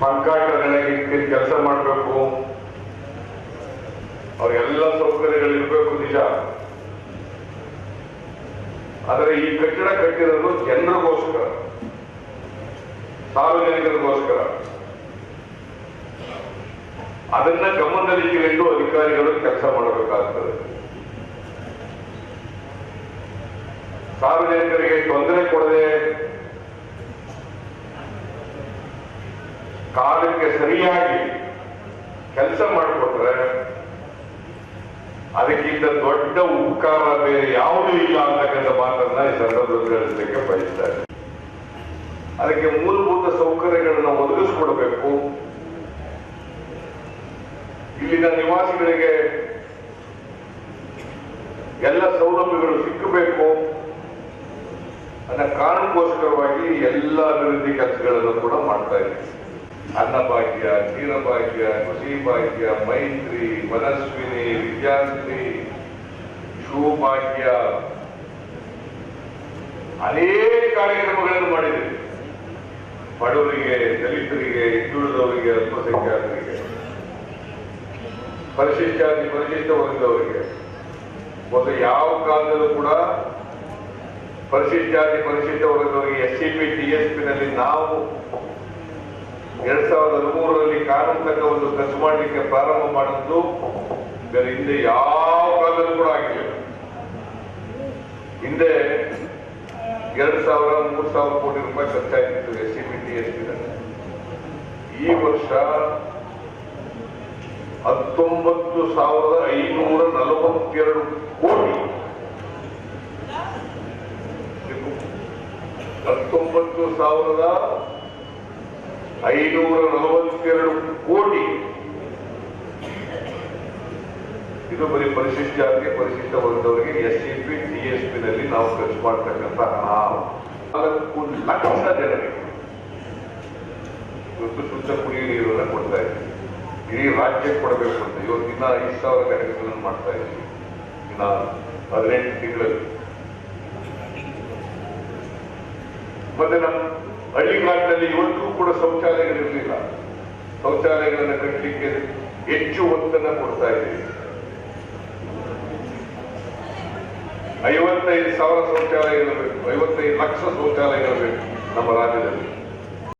ಕಾಂಟ್ರಾಕ್ಟರ್ಗಳಿಗೆ ಕೆಲಸ ಮಾಡಬೇಕು. ಅವ್ರಿಗೆಲ್ಲ ಸೌಕರ್ಯಗಳು ಇರಬೇಕು ನಿಜ. ಆದರೆ ಈ ಕಟ್ಟಡ ಕಟ್ಟಿರೋದು ಜನರಿಗೋಸ್ಕರ, ಸಾರ್ವಜನಿಕರಿಗೋಸ್ಕರ. ಅದನ್ನ ಗಮನದಲ್ಲಿಟ್ಟುಕೊಂಡು ಅಧಿಕಾರಿಗಳು ಕೆಲಸ ಮಾಡಬೇಕಾಗ್ತದೆ. ಸಾರ್ವಜನಿಕರಿಗೆ ತೊಂದರೆ ಕೊಡದೆ ಕಾಲಕ್ಕೆ ಸರಿಯಾಗಿ ಕೆಲಸ ಮಾಡಿಕೊಟ್ರೆ ಅದಕ್ಕಿಂತ ದೊಡ್ಡ ಉಪಕಾರ ಬೇರೆ ಯಾವುದೂ ಇಲ್ಲ ಅಂತಕ್ಕಂಥ ಮಾತನ್ನ ಈ ಸಂದರ್ಭದಲ್ಲಿ ತಿಳಿಸಲಿಕ್ಕೆ ಬಯಸ್ತಾರೆ ಅದಕ್ಕೆ ಮೂಲಭೂತ ಸೌಕರ್ಯಗಳನ್ನು ಒದಗಿಸ್ಕೊಡ್ಬೇಕು. ಇಲ್ಲಿನ ನಿವಾಸಿಗಳಿಗೆ ಎಲ್ಲ ಸೌಲಭ್ಯಗಳು ಸಿಕ್ಕಬೇಕು. ಅನ್ನೋ ಕಾರಣಕ್ಕೋಸ್ಕರವಾಗಿ ಎಲ್ಲ ಅಭಿವೃದ್ಧಿ ಕೆಲಸಗಳನ್ನು ಕೂಡ ಮಾಡ್ತಾ ಇದ್ದೀವಿ ಅನ್ನಭಾಗ್ಯ, ಕ್ಷೀರಭಾಗ್ಯ ಕೃಷಿ ಭಾಗ್ಯ ಮೈತ್ರಿ, ಮನಸ್ವಿನಿ ವಿದ್ಯಾರ್ಥಿ ಶಿವಭಾಗ್ಯ ಅನೇಕ ಕಾರ್ಯಕ್ರಮಗಳನ್ನು ಮಾಡಿದ್ದೀವಿ. ಬಡವರಿಗೆ, ದಲಿತರಿಗೆ, ಹಿಂದುಳಿದವರಿಗೆ, ಅಲ್ಪಸಂಖ್ಯಾತರಿಗೆ ಪರಿಶಿಷ್ಟ ಜಾತಿ ಪರಿಶಿಷ್ಟ ವರ್ಗದವರಿಗೆ. ಒಂದು ಯಾವ ಕಾಲದಲ್ಲೂ ಕೂಡ ಪರಿಶಿಷ್ಟ ಜಾತಿ ಪರಿಶಿಷ್ಟ ವರ್ಗದವರಿಗೆ S C P T S ಪಿನಲ್ಲಿ ನಾವು ಎರಡ್ ಸಾವಿರದ ಹದಿಮೂರರಲ್ಲಿ ಕಾನೂನು ತಕ್ಕ ಒಂದು ಖರ್ಚು ಮಾಡಲಿಕ್ಕೆ ಪ್ರಾರಂಭ ಮಾಡಿದ್ದು ಹಿಂದೆ ಯಾವ ಕಾಲದಲ್ಲೂ ಕೂಡ ಆಗಿಲ್ಲ. ಹಿಂದೆ ಎರಡ್ ಸಾವಿರ, ಮೂರು ಸಾವಿರ ಕೋಟಿ ರೂಪಾಯಿ ಖರ್ಚಾಗಿತ್ತು S C B T S ಈ ವರ್ಷ ಹತ್ತೊಂಬತ್ತು ಸಾವಿರದ ಐನೂರ ನಲವತ್ತೆರಡು ಕೋಟಿ. ಹತ್ತೊಂಬತ್ತು ಸಾವಿರದ ಐನೂರ ನಲವತ್ತೆರಡು ಕೋಟಿ. ಇದು ಬರೀ ಪರಿಶಿಷ್ಟ ಜಾತಿಗೆ ಪರಿಶಿಷ್ಟ ವರ್ಗದವರಿಗೆ S C P T S P ನಲ್ಲಿ ನಾವು ಖರ್ಚು ಮಾಡ್ತಕ್ಕಂಥ ನಾಲ್ಕು ಲಕ್ಷ ಜನರಿಗೆ. ಇವತ್ತು ಶುದ್ಧ ಕುಡಿಯುವ ನೀರನ್ನು ಕೊಡ್ತಾ ಇದ್ದೀವಿ. ಇಡೀ ರಾಜ್ಯಕ್ಕೆ ಕೊಡಬೇಕು ಅಂತ. ಇವತ್ತು ಇನ್ನ ಐದು ಸಾವಿರ ಘಟಕಗಳನ್ನು ಮಾಡ್ತಾ ಇದ್ದೀವಿ. ಇನ್ನ ಹದಿನೆಂಟು ತಿಂಗಳಲ್ಲಿ. ಮತ್ತೆ ನಮ್ಮ ಹಳ್ಳಿಗಾಡಿನಲ್ಲಿ ಇವತ್ತಿಗೂ ಕೂಡ ಶೌಚಾಲಯಗಳಿರಲಿಲ್ಲ. ಶೌಚಾಲಯಗಳನ್ನು ಕಟ್ಟಲಿಕ್ಕೆ ಹೆಚ್ಚು ಒತ್ತನ್ನ ಕೊಡ್ತಾ ಇದ್ದೀವಿ ಐವತ್ತೈದು ಸಾವಿರ ಶೌಚಾಲಯಗಳು ಬೇಕು. ಐವತ್ತೈದು ಲಕ್ಷ ಶೌಚಾಲಯಗಳು ಬೇಕು ನಮ್ಮ ರಾಜ್ಯದಲ್ಲಿ.